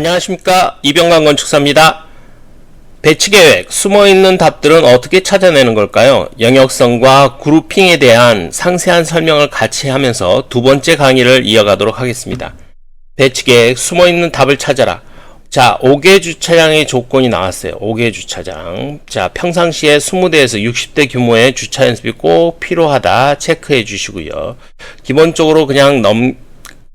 안녕하십니까 이병관 건축사입니다. 배치계획, 숨어있는 답들은 어떻게 찾아내는 걸까요? 영역성과 그룹핑에 대한 상세한 설명을 같이 하면서 두 번째 강의를 이어가도록 하겠습니다. 배치계획, 숨어있는 답을 찾아라. 자, 5개 주차장의 조건이 나왔어요. 5개 주차장. 자, 평상시에 20대에서 60대 규모의 주차 연습이 꼭 필요하다 체크해 주시고요. 기본적으로 그냥 넘,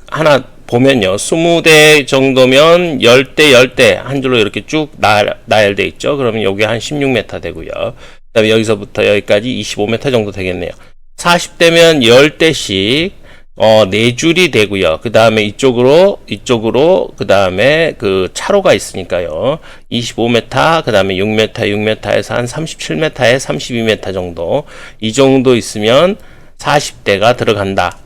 하나 보면요. 20대 정도면 10대, 10대 한 줄로 이렇게 쭉 나, 나열돼 있죠. 그러면 여기 한 16m 되고요. 그 다음에 여기서부터 여기까지 25m 정도 되겠네요. 40대면 10대씩 어, 네 줄이 되고요. 그 다음에 이쪽으로, 이쪽으로, 그 다음에 그 차로가 있으니까요. 25m, 그 다음에 6m, 6m에서 한 37m에 32m 정도. 이 정도 있으면 40대가 들어간다.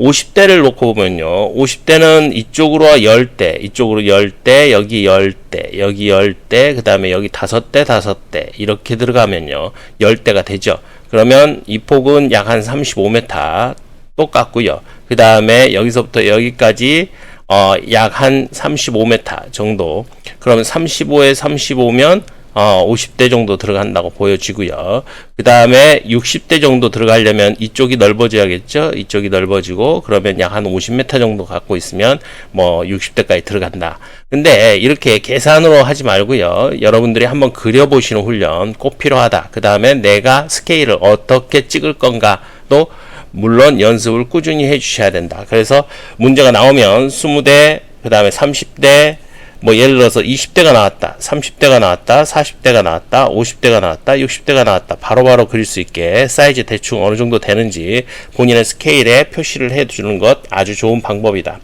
50대를 놓고 보면요. 50대는 이쪽으로 10대, 이쪽으로 10대, 여기 10대, 여기 10대, 그 다음에 여기 5대, 5대, 이렇게 들어가면요. 10대가 되죠. 그러면 이 폭은 약 한 35m 똑같고요. 그 다음에 여기서부터 여기까지 어, 약 한 35m 정도. 그러면 35에 35면 어, 50대 정도 들어간다고 보여지고요. 그 다음에 60대 정도 들어가려면 이쪽이 넓어져야겠죠? 이쪽이 넓어지고, 그러면 약 한 50m 정도 갖고 있으면 뭐 60대까지 들어간다. 근데 이렇게 계산으로 하지 말고요. 여러분들이 한번 그려보시는 훈련 꼭 필요하다. 그 다음에 내가 스케일을 어떻게 찍을 건가도 물론 연습을 꾸준히 해 주셔야 된다. 그래서 문제가 나오면 20대, 그 다음에 30대, 뭐 예를 들어서 20대가 나왔다, 30대가 나왔다, 40대가 나왔다, 50대가 나왔다, 60대가 나왔다. 바로바로 바로 그릴 수 있게 사이즈 대충 어느 정도 되는지 본인의 스케일에 표시를 해 주는 것 아주 좋은 방법이다.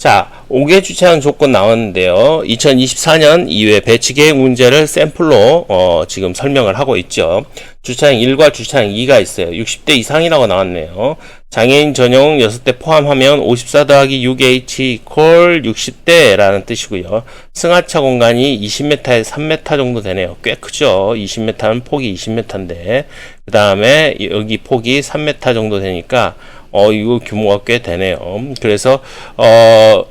자, 5개 주차장 조건 나왔는데요. 2024년 이후에 배치 계획 문제를 샘플로 어, 지금 설명을 하고 있죠. 주차장 1과 주차장 2가 있어요. 60대 이상이라고 나왔네요. 장애인 전용 6대 포함하면 54 더하기 6H 이퀄 60대라는 뜻이고요. 승하차 공간이 20m에서 3m 정도 되네요. 꽤 크죠. 20m는 폭이 20m인데 그 다음에 여기 폭이 3m 정도 되니까 어, 이거 규모가 꽤 되네요. 그래서, 어,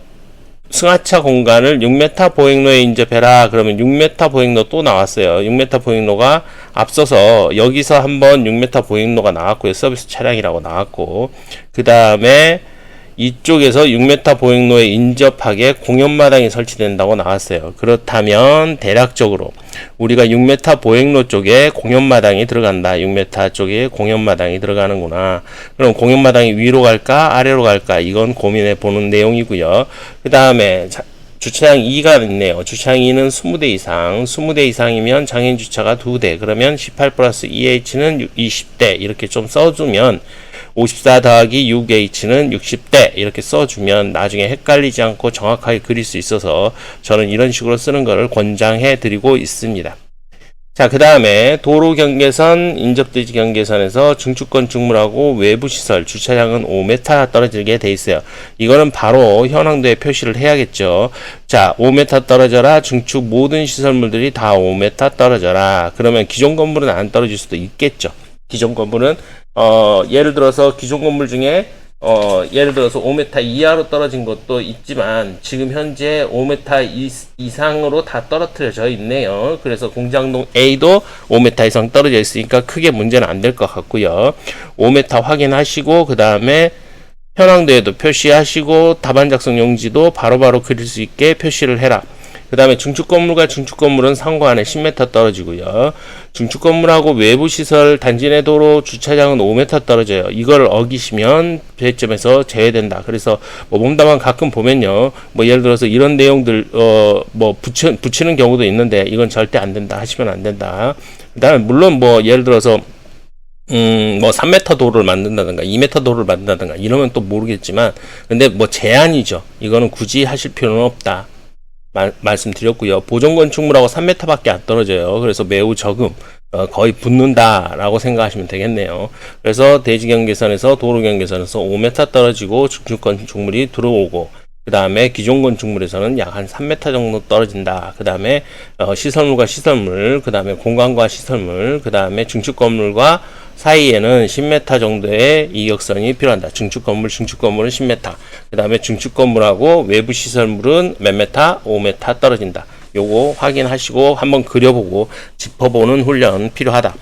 승하차 공간을 6m 보행로에 인접해라. 그러면 6m 보행로 또 나왔어요. 6m 보행로가 앞서서 여기서 한번 6m 보행로가 나왔고요. 서비스 차량이라고 나왔고. 그 다음에 이쪽에서 6m 보행로에 인접하게 공연마당이 설치된다고 나왔어요. 그렇다면 대략적으로 우리가 6m 보행로 쪽에 공연마당이 들어간다. 6m 쪽에 공연마당이 들어가는구나. 그럼 공연마당이 위로 갈까 아래로 갈까 이건 고민해 보는 내용이고요. 그 다음에 주차장 2가 있네요. 주차장 2는 20대 이상, 20대 이상이면 장애인 주차가 2대, 그러면 18 플러스 2H는 20대 이렇게 좀 써주면 54 더하기 6H는 60대 이렇게 써주면 나중에 헷갈리지 않고 정확하게 그릴 수 있어서 저는 이런 식으로 쓰는 것을 권장해 드리고 있습니다. 자, 그 다음에 도로 경계선, 인접대지 경계선에서 중축권 중물하고 외부 시설, 주차장은 5m 떨어지게 돼 있어요. 이거는 바로 현황도에 표시를 해야겠죠. 자, 5m 떨어져라. 중축 모든 시설물들이 다 5m 떨어져라. 그러면 기존 건물은 안 떨어질 수도 있겠죠. 기존 건물은 어, 예를 들어서 기존 건물 중에 어, 예를 들어서 5m 이하로 떨어진 것도 있지만 지금 현재 5m 이, 이상으로 다 떨어뜨려져 있네요. 그래서 공장동 A도 5m 이상 떨어져 있으니까 크게 문제는 안 될 것 같고요. 5m 확인하시고 그 다음에 현황도에도 표시하시고 답안 작성 용지도 바로바로 바로 그릴 수 있게 표시를 해라. 그 다음에 중축 건물과 중축 건물은 상관에 10m 떨어지고요. 중축 건물하고 외부 시설 단지 내 도로 주차장은 5m 떨어져요. 이걸 어기시면 배점에서 제외된다. 그래서 뭐 몸담만 가끔 보면요. 뭐 예를 들어서 이런 내용들 어 뭐 붙여 붙이는 경우도 있는데 이건 절대 안 된다. 하시면 안 된다. 그다음에 물론 뭐 예를 들어서 음, 뭐 3m 도로를 만든다든가 2m 도로를 만든다든가 이러면 또 모르겠지만 근데 뭐 제한이죠. 이거는 굳이 하실 필요는 없다. 마, 말씀드렸고요. 보존 건축물하고 3m밖에 안 떨어져요. 그래서 매우 적음, 어, 거의 붙는다라고 생각하시면 되겠네요. 그래서 대지 경계선에서 도로 경계선에서 5m 떨어지고 중축 건축물이 들어오고 그 다음에 기존 건축물에서는 약 한 3m 정도 떨어진다. 그 다음에 어, 시설물과 시설물, 그 다음에 공간과 시설물, 그 다음에 중축 건물과 사이에는 10m 정도의 이격선이 필요한다. 중축 건물, 중축 건물은 10m. 그 다음에 중축 건물하고 외부 시설물은 몇 m? 5m 떨어진다. 요거 확인하시고 한번 그려보고 짚어보는 훈련 필요하다.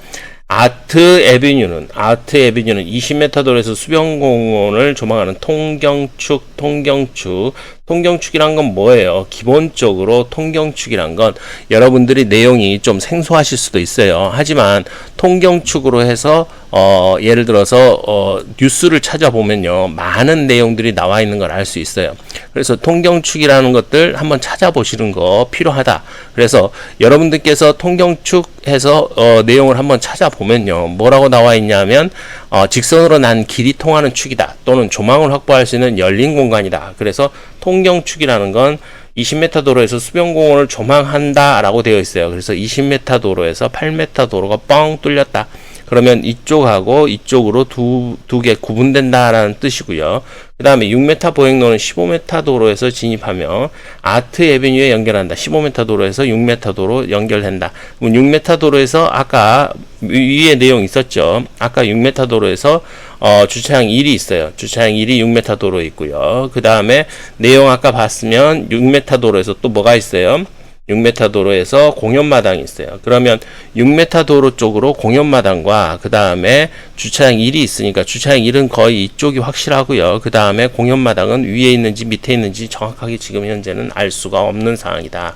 아트 에비뉴는 아트 에비뉴는 20m 도로에서 수변공원을 조망하는 통경축 통경축 통경축이란 건 뭐예요? 기본적으로 통경축이란 건 여러분들이 내용이 좀 생소하실 수도 있어요. 하지만 통경축으로 해서 어 예를 들어서 어 뉴스를 찾아보면요. 많은 내용들이 나와 있는 걸 알 수 있어요. 그래서 통경축이라는 것들 한번 찾아보시는 거 필요하다. 그래서 여러분들께서 통경축 해서 어 내용을 한번 찾아보면요. 뭐라고 나와 있냐면 어 직선으로 난 길이 통하는 축이다. 또는 조망을 확보할 수 있는 열린 공간이다. 그래서 통경축이라는 건 20m 도로에서 수변공원을 조망한다 라고 되어 있어요. 그래서 20m 도로에서 8m 도로가 뻥 뚫렸다. 그러면 이쪽하고 이쪽으로 두, 두 개 구분된다라는 뜻이고요. 그 다음에 6m 보행로는 15m 도로에서 진입하며 아트 에비뉴에 연결한다. 15m 도로에서 6m 도로 연결된다. 그럼 6m 도로에서 아까 위에 내용 있었죠. 아까 6m 도로에서 어, 주차장 1이 있어요. 주차장 1이 6m 도로 있고요. 그 다음에 내용 아까 봤으면 6m 도로에서 또 뭐가 있어요? 6m 도로에서 공연마당이 있어요. 그러면 6m 도로 쪽으로 공연마당과 그 다음에 주차장 1이 있으니까 주차장 1은 거의 이쪽이 확실하고요. 그 다음에 공연마당은 위에 있는지 밑에 있는지 정확하게 지금 현재는 알 수가 없는 상황이다.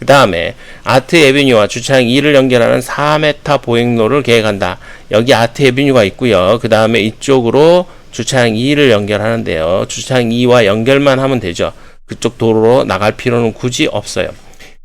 그 다음에 아트 에비뉴와 주차장 2를 연결하는 4m 보행로를 계획한다. 여기 아트 에비뉴가 있고요. 그 다음에 이쪽으로 주차장 2를 연결하는데요. 주차장 2와 연결만 하면 되죠. 그쪽 도로로 나갈 필요는 굳이 없어요.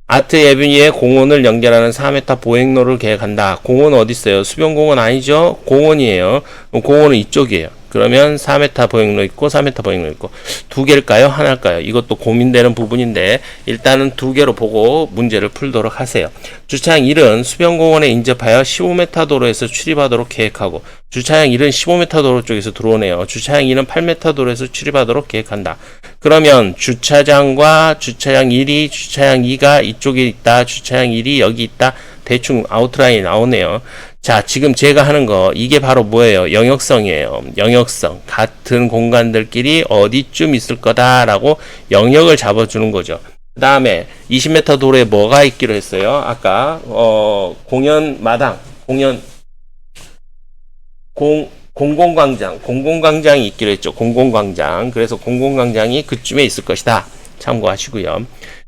아트 에비뉴에 공원을 연결하는 4m 보행로를 계획한다. 공원 어디 있어요? 수변공원 아니죠? 공원이에요. 공원은 이쪽이에요. 그러면 4m 보행로 있고 4m 보행로 있고 두 개일까요? 하나일까요? 이것도 고민되는 부분인데 일단은 두 개로 보고 문제를 풀도록 하세요. 주차장 1은 수변공원에 인접하여 15m 도로에서 출입하도록 계획하고 주차장 1은 15m 도로 쪽에서 들어오네요. 주차장 2는 8m 도로에서 출입하도록 계획한다. 그러면 주차장과 주차장 1이 주차장 2가 이쪽에 있다. 주차장 1이 여기 있다. 대충 아웃라인이 나오네요. 자, 지금 제가 하는 거, 이게 바로 뭐예요? 영역성이에요. 영역성. 같은 공간들끼리 어디쯤 있을 거다라고 영역을 잡아주는 거죠. 그 다음에 20m 도로에 뭐가 있기로 했어요? 아까, 어, 공연 마당, 공연, 공, 공공광장, 공공광장이 있기로 했죠. 공공광장. 그래서 공공광장이 그쯤에 있을 것이다. 참고하시고요.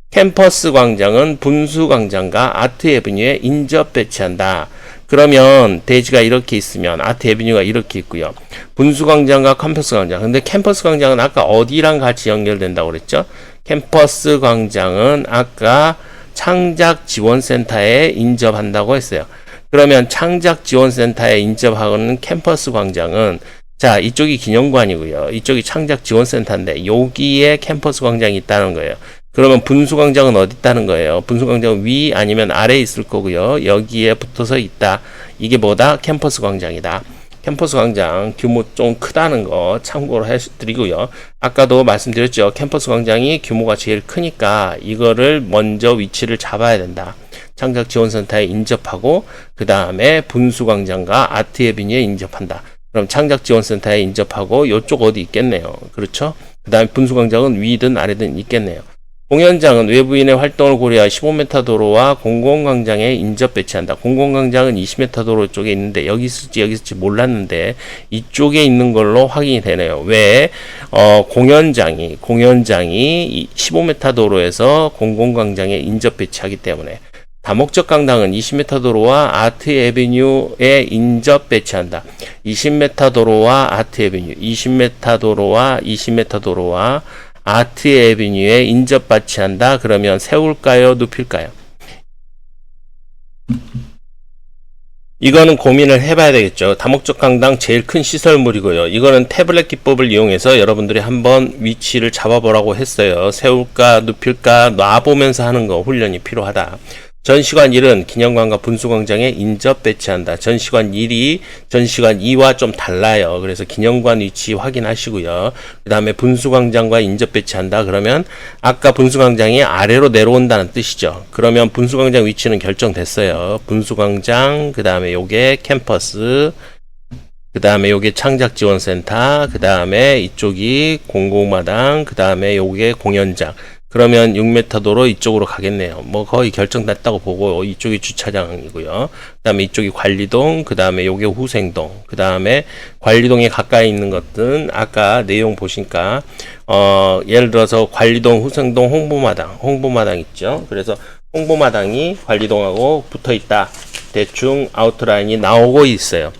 캠퍼스 광장은 분수 광장과 아트 에비뉴에 인접 배치한다. 그러면 대지가 이렇게 있으면 아트 에비뉴가 이렇게 있고요. 분수 광장과 캠퍼스 광장. 근데 캠퍼스 광장은 아까 어디랑 같이 연결된다고 그랬죠? 캠퍼스 광장은 아까 창작 지원센터에 인접한다고 했어요. 그러면 창작 지원센터에 인접하는 캠퍼스 광장은 자, 이쪽이 기념관이고요. 이쪽이 창작 지원센터인데 여기에 캠퍼스 광장이 있다는 거예요. 그러면 분수광장은 어디 있다는 거예요? 분수광장은 위 아니면 아래에 있을 거고요. 여기에 붙어서 있다. 이게 뭐다? 캠퍼스 광장이다. 캠퍼스 광장 규모 좀 크다는 거 참고로 해드리고요. 아까도 말씀드렸죠. 캠퍼스 광장이 규모가 제일 크니까 이거를 먼저 위치를 잡아야 된다. 창작 지원센터에 인접하고 그 다음에 분수 광장과 아트에비뉴에 인접한다. 그럼 창작 지원센터에 인접하고 이쪽 어디 있겠네요. 그렇죠? 그 다음에 분수 광장은 위든 아래든 있겠네요. 공연장은 외부인의 활동을 고려하 15m 도로와 공공광장에 인접 배치한다. 공공광장은 20m 도로 쪽에 있는데 여기 있을지 여기 있을지 몰랐는데 이쪽에 있는 걸로 확인이 되네요. 왜? 어, 공연장이 공연장이 15m 도로에서 공공광장에 인접 배치하기 때문에 다목적 강당은 20m 도로와 아트 에비뉴에 인접 배치한다. 20m 도로와 아트 에비뉴, 20m 도로와 20m 도로와 아트 에비뉴에 인접 배치한다. 그러면 세울까요? 눕힐까요? 이거는 고민을 해봐야 되겠죠. 다목적 강당 제일 큰 시설물이고요. 이거는 태블릿 기법을 이용해서 여러분들이 한번 위치를 잡아보라고 했어요. 세울까, 눕힐까, 놔보면서 하는 거 훈련이 필요하다. 전시관 1은 기념관과 분수광장에 인접 배치한다. 전시관 1이 전시관 2와 좀 달라요. 그래서 기념관 위치 확인하시고요. 그 다음에 분수광장과 인접 배치한다. 그러면 아까 분수광장이 아래로 내려온다는 뜻이죠. 그러면 분수광장 위치는 결정됐어요. 분수광장, 그 다음에 요게 캠퍼스, 그 다음에 요게 창작지원센터, 그 다음에 이쪽이 공공마당, 그 다음에 요게 공연장. 그러면 6m 도로 이쪽으로 가겠네요. 뭐 거의 결정됐다고 보고 이쪽이 주차장이고요. 그 다음에 이쪽이 관리동, 그 다음에 요게 후생동, 그 다음에 관리동에 가까이 있는 것들은 아까 내용 보시니까 어 예를 들어서 관리동, 후생동, 홍보마당, 홍보마당 있죠. 그래서 홍보마당이 관리동하고 붙어 있다. 대충 아웃라인이 나오고 있어요.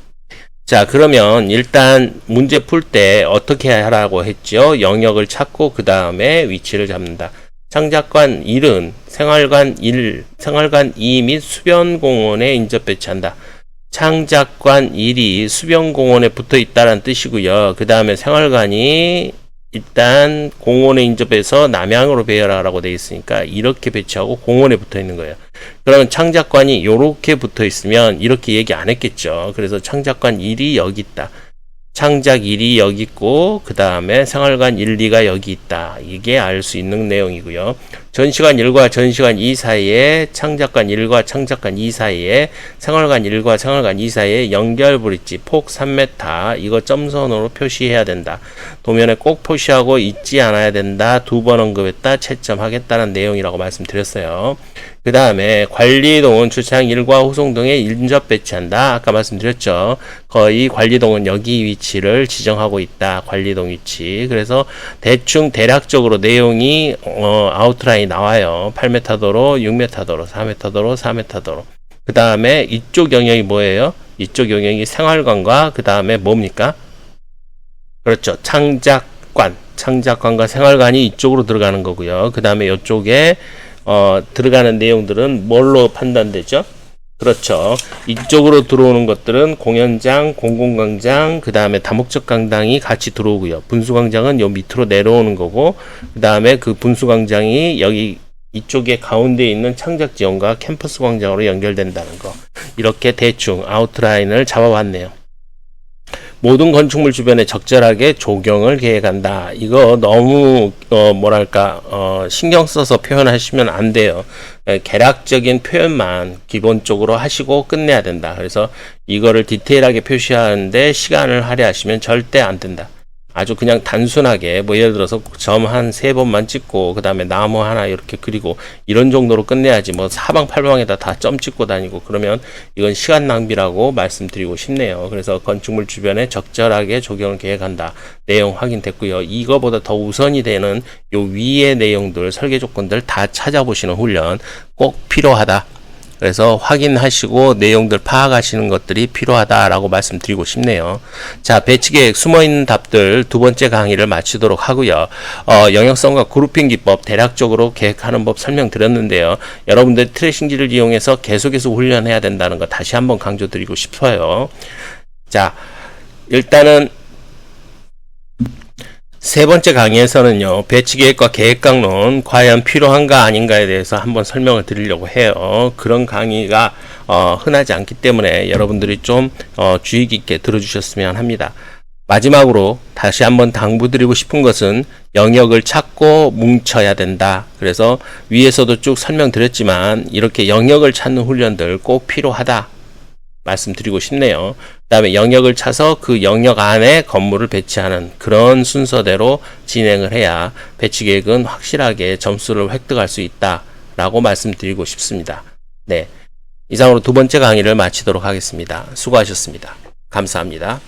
자, 그러면 일단 문제 풀 때 어떻게 하라고 했죠? 영역을 찾고 그 다음에 위치를 잡는다. 창작관 1은 생활관 1, 생활관 2 및 수변공원에 인접 배치한다. 창작관 1이 수변공원에 붙어 있다는 뜻이고요. 그 다음에 생활관이 일단 공원에 인접해서 남향으로 배열하라고 되어 있으니까 이렇게 배치하고 공원에 붙어 있는 거예요. 그러면 창작관이 이렇게 붙어 있으면 이렇게 얘기 안 했겠죠. 그래서 창작관 1이 여기 있다. 창작 1이 여기 있고 그 다음에 생활관 1, 2가 여기 있다. 이게 알 수 있는 내용이고요. 전시관 1과 전시관 2 사이에 창작관 1과 창작관 2 사이에 생활관 1과 생활관 2 사이에 연결 브릿지 폭 3m 이거 점선으로 표시해야 된다. 도면에 꼭 표시하고 잊지 않아야 된다. 두 번 언급했다. 채점하겠다는 내용이라고 말씀드렸어요. 그 다음에 관리동은 주차장 1과 후송동에 인접 배치한다. 아까 말씀드렸죠. 거의 관리동은 여기 위치를 지정하고 있다. 관리동 위치. 그래서 대충 대략적으로 내용이 어, 아웃라인 나와요. 8m 도로, 6m 도로, 4m 도로, 4m 도로. 그 다음에 이쪽 영역이 뭐예요? 이쪽 영역이 생활관과 그 다음에 뭡니까? 그렇죠. 창작관. 창작관과 생활관이 이쪽으로 들어가는 거고요. 그 다음에 이쪽에 어, 들어가는 내용들은 뭘로 판단되죠? 그렇죠. 이쪽으로 들어오는 것들은 공연장, 공공광장, 그 다음에 다목적 강당이 같이 들어오고요. 분수광장은 요 밑으로 내려오는 거고, 그 다음에 그 분수광장이 여기 이쪽에 가운데 있는 창작지원과 캠퍼스 광장으로 연결된다는 거. 이렇게 대충 아웃라인을 잡아봤네요. 모든 건축물 주변에 적절하게 조경을 계획한다. 이거 너무 어 뭐랄까 어 신경 써서 표현하시면 안 돼요. 에, 개략적인 표현만 기본적으로 하시고 끝내야 된다. 그래서 이거를 디테일하게 표시하는데 시간을 할애하시면 절대 안 된다. 아주 그냥 단순하게 뭐 예를 들어서 점 한 세 번만 찍고 그 다음에 나무 하나 이렇게 그리고 이런 정도로 끝내야지 뭐 사방팔방에다 다 점 찍고 다니고 그러면 이건 시간 낭비라고 말씀드리고 싶네요. 그래서 건축물 주변에 적절하게 조경을 계획한다. 내용 확인됐고요. 이거보다 더 우선이 되는 요 위의 내용들 설계 조건들 다 찾아보시는 훈련 꼭 필요하다. 그래서 확인하시고 내용들 파악하시는 것들이 필요하다라고 말씀드리고 싶네요. 자, 배치 계획 숨어 있는 답들 두 번째 강의를 마치도록 하고요. 어, 영역성과 그룹핑 기법 대략적으로 계획하는 법 설명드렸는데요. 여러분들 트레이싱지를 이용해서 계속해서 훈련해야 된다는 거 다시 한번 강조드리고 싶어요. 자, 일단은 세 번째 강의에서는요, 배치 계획과 계획 강론, 과연 필요한가 아닌가에 대해서 한번 설명을 드리려고 해요. 그런 강의가, 어, 흔하지 않기 때문에 여러분들이 좀, 어, 주의 깊게 들어주셨으면 합니다. 마지막으로 다시 한번 당부드리고 싶은 것은 영역을 찾고 뭉쳐야 된다. 그래서 위에서도 쭉 설명드렸지만, 이렇게 영역을 찾는 훈련들 꼭 필요하다. 말씀드리고 싶네요. 그 다음에 영역을 차서 그 영역 안에 건물을 배치하는 그런 순서대로 진행을 해야 배치 계획은 확실하게 점수를 획득할 수 있다라고 말씀드리고 싶습니다. 네. 이상으로 두 번째 강의를 마치도록 하겠습니다. 수고하셨습니다. 감사합니다.